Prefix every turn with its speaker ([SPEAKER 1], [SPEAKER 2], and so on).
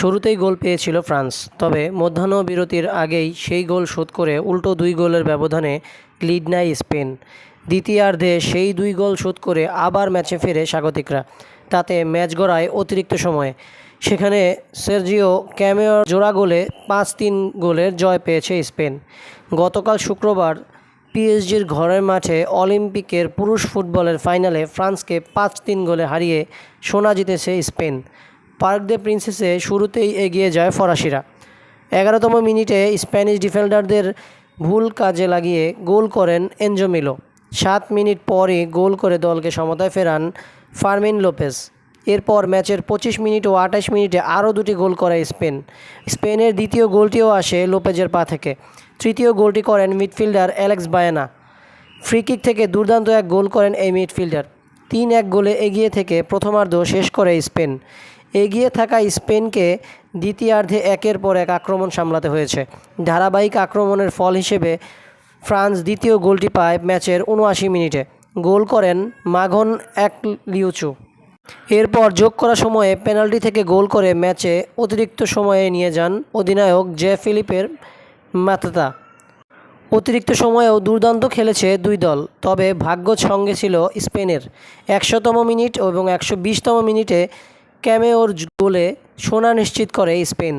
[SPEAKER 1] শুরুতেই গোল পেয়েছিল ফ্রান্স, তবে মধ্যাহ্ন বিরতির আগেই সেই গোল শোধ করে উল্টো দুই গোলের ব্যবধানে লিড নেয় স্পেন। দ্বিতীয়ার্ধে সেই দুই গোল শোধ করে আবার ম্যাচে ফেরে স্বাগতিকরা। তাতে ম্যাচ গড়ায় অতিরিক্ত সময়ে। সেখানে সের্জিও ক্যামেওর জোড়া গোলে পাঁচ তিন গোলের জয় পেয়েছে স্পেন। গতকাল শুক্রবার পিএসজির ঘরের মাঠে অলিম্পিকের পুরুষ ফুটবলের ফাইনালে ফ্রান্সকে পাঁচ তিন গোলে হারিয়ে সোনা জিতেছে স্পেন। পার্ক দে প্রিন্সেসে শুরুতেই এগিয়ে যায় ফরাসিরা। এগারোতম মিনিটে স্প্যানিশ ডিফেন্ডারদের ভুল কাজে লাগিয়ে গোল করেন এনজো মিলো। সাত মিনিট পরই গোল করে দলকে সমতায় ফেরান ফার্মিন লোপেজ। এরপর ম্যাচের পঁচিশ মিনিট ও আঠাশ মিনিটে আরও দুটি গোল করে স্পেন। স্পেনের দ্বিতীয় গোলটিও আসে লোপেজের পা থেকে। তৃতীয় গোলটি করেন midfielder Alex Baena. Free kick থেকে দুর্দান্ত এক গোল করেন এই মিডফিল্ডার। তিন এক গোলে এগিয়ে থেকে প্রথমার্ধ শেষ করে স্পেন। এগিয়ে থাকা স্পেনকে দ্বিতীয়ার্ধে একের পর এক আক্রমণ সামলাতে হয়েছে। ধারাবাহিক আক্রমণের ফল হিসেবে ফ্রান্স দ্বিতীয় গোলটি পায় ম্যাচের উনআশি মিনিটে। গোল করেন মাঘন এক লিউচু এরপর যোগ করা সময়ে পেনাল্টি থেকে গোল করে ম্যাচে অতিরিক্ত সময়ে নিয়ে যান অধিনায়ক জে ফিলিপের মাতাতা। অতিরিক্ত সময়েও দুর্দান্ত খেলেছে দুই দল, তবে ভাগ্য সঙ্গে ছিল স্পেনের। একশোতম মিনিট এবং একশো বিশতম মিনিটে ক্যামেওর গোলে সোনা নিশ্চিত করে স্পেন।